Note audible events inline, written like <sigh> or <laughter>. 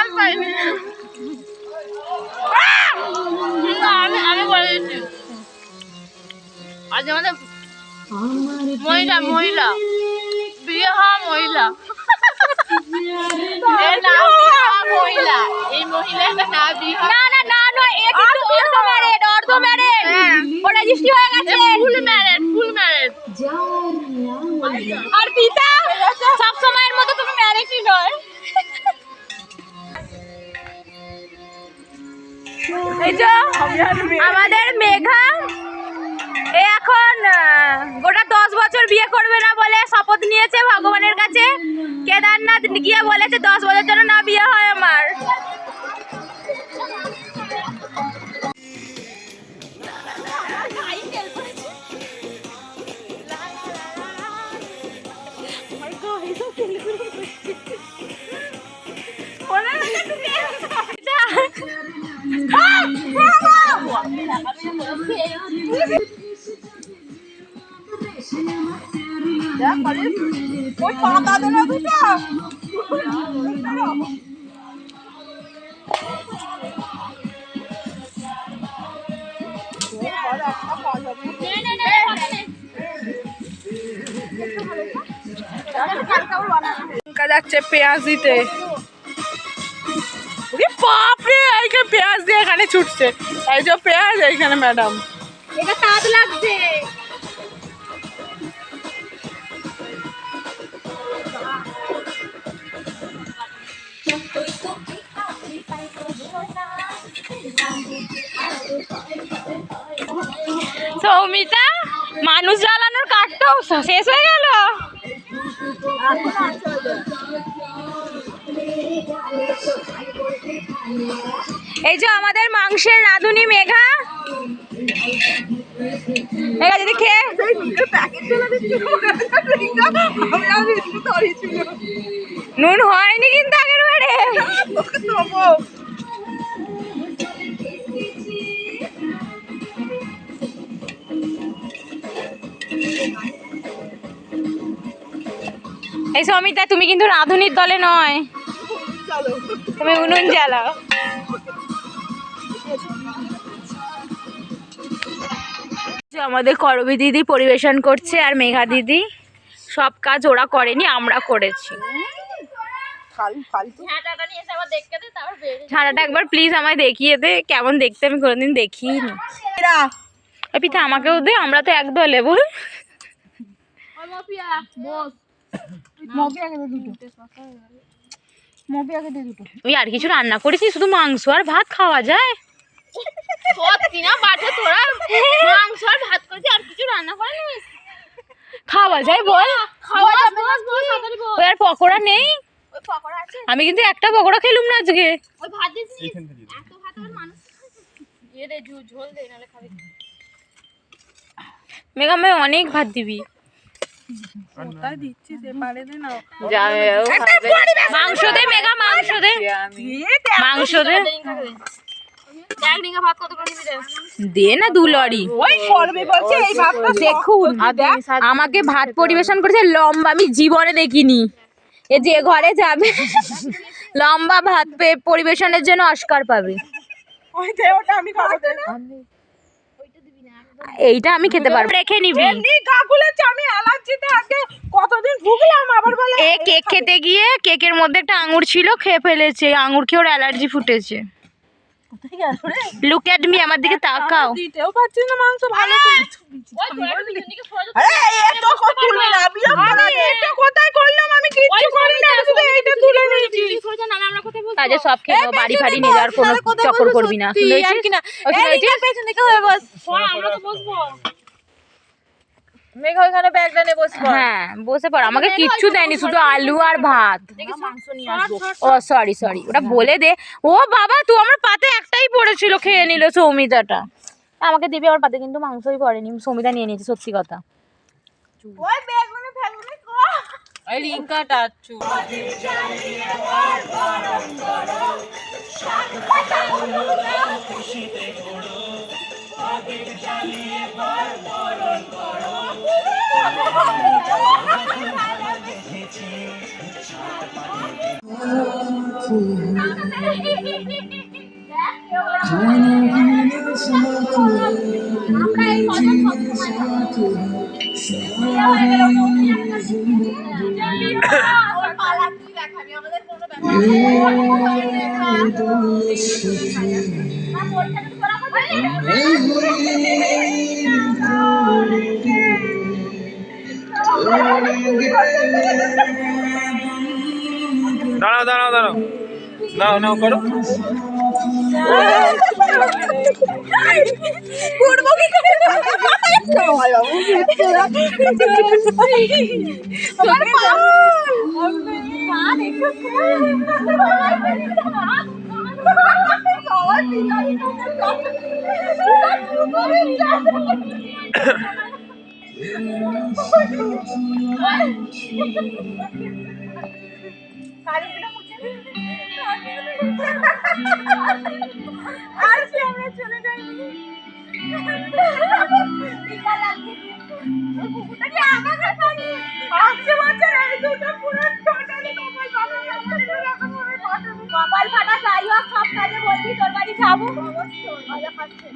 কাল পাইনি না, আমি আমি বলে দিচ্ছি আজ আমাদের মহিলা মহিলা। বিয়ে হওয়া মহিলা। <laughs> না মহিলা। এই মহিলাটা না বিয়ে না না না নয় এ কিন্তু অর্ধ ম্যারেড অর্ধ ম্যারেড হ্যাঁ। ও রেজিস্ট্রি হয়ে গেছে। ফুল ম্যারেড এখন গোটা দশ বছর বিয়ে করবে না বলে শপথ নিয়েছে ভগবানের কাছে। কেদারনাথ গিয়ে বলেছে দশ বছর যেন না বিয়ে হয় আমার। <laughs> লঙ্কা যাচ্ছে পেঁয়াজ দিতে। বাপরে, এইখানে পেঁয়াজ দিয়ে এখানে ছুটছে। এই যে পেঁয়াজ, এইখানে ম্যাডাম। এটা লাগছে। সৌমিতা মানুষ জ্বালানোর কাঠটাও শেষ হয়ে গেল? এই যে আমাদের মাংসের রাঁধুনি মেঘা। মেঘা যদি খেয়ে নুন হয়নি কিন্তু আগের বারে। এই সমিতা তুমি কিন্তু রাঁধুনির দলে নয়। তুমি উনুন জ্বালাও। আমাদের করবি দিদি পরিবেশন করছে আর মেঘা দিদি। সব কাজ ওরা করেনি আমরা করেছি। ছাড়াটা একবার প্লিজ আমায় দেখিয়ে দে কেমন দেখতে আমি কোনোদিন দেখিনি। এ পিঠা আমাকেও দে আমরা তো এক দলে বল। <coughs> ওই আর কিছু রান্না করেছি শুধু মাংস আর ভাত খাওয়া যায়। সত্যি না বাটে তোরা। মাংস আর ভাত করেছি আর কিছু রান্না খাওয়া যায় বল। খাওয়া যাবে বস বস তাড়াতাড়ি বস। ওই আর পকোড়া নেই। ওই পকোড়া আছে। আমি কিন্তু একটা পকোড়া খেলুম না আজকে। ওই ভাত দিস এত ভাত আর মানুষ দিয়ে দে ঝোল দে নাহলে খাবি। মেঘা আমি অনেক ভাত দিবি। মাংস দে মাংস দে। মাংস দে। দে না দু লরি। দেখুন আমাকে ভাত পরিবেশন করেছে লম্বা আমি জীবনে দেখিনি। এ যে ঘরে যাবে লম্বা ভাত পে- পরিবেশনের জন্য অস্কার পাবে। আমি এইটা আমি খেতে পারব। রেখে নিবি। এমনি কাকুলেছে আমি অ্যালার্জিতে আজকে কতদিন ভুগলাম আবার বলে এ কেক খেতে গিয়ে কেকের মধ্যে একটা আঙুর ছিল খেয়ে ফেলেছে। আঙুর খেয়ে ওর অ্যালার্জি ফুটেছে। লুক অ্যাট মি আমার দিকে তাকাও। দিতেও পারছি না মাংস ভালো করে। আরে এটা কত তুলবে না বিরক্ত লাগে এটা কোথায় করলাম আমি কিচ্ছু করি না আমি শুধু এইটা তুলে নিয়েছি তুই সরে যা, নাহলে আমরা কোথায় বসবো? কাজে সব খেয়ে বাড়ি ফাড়ি নিয়ে যাওয়ার কোনো চক্কর করবি না হয়ে বস। আমরা তো বসবো। মেঘা ওখানে ব্যাগটা নিয়ে বসবো হ্যাঁ বসে পড়। আমাকে কিচ্ছু দেয়নি শুধু আলু আর ভাত। ও সরি। সরি ওটা বলে দে। ও বাবা তুই আমার পাতে একটাই পড়েছিল খেয়ে নিল সৌমিতাটা। আমাকে দিবি আমার পাতে কিন্তু মাংসই পড়েনি। সৌমিতা নিয়ে নিয়েছে সত্যি কথা। ওই এই রিঙ্কাটা আচ্ছু আমরা এই দাঁড়াও দাঁড়াও দাঁড়াও। নাও নাও করো <laughs> করব কি করে জামাই বাবু মিথ্যে আমার পা মা দেখো সবাই পিছনে আর সে আমরা চলে যাই। পাঁচশো বছর কপাল ফাটা যাই হোক সব কাজে বলবি তোর বাড়ি যাব অবশ্যই মজা পাচ্ছে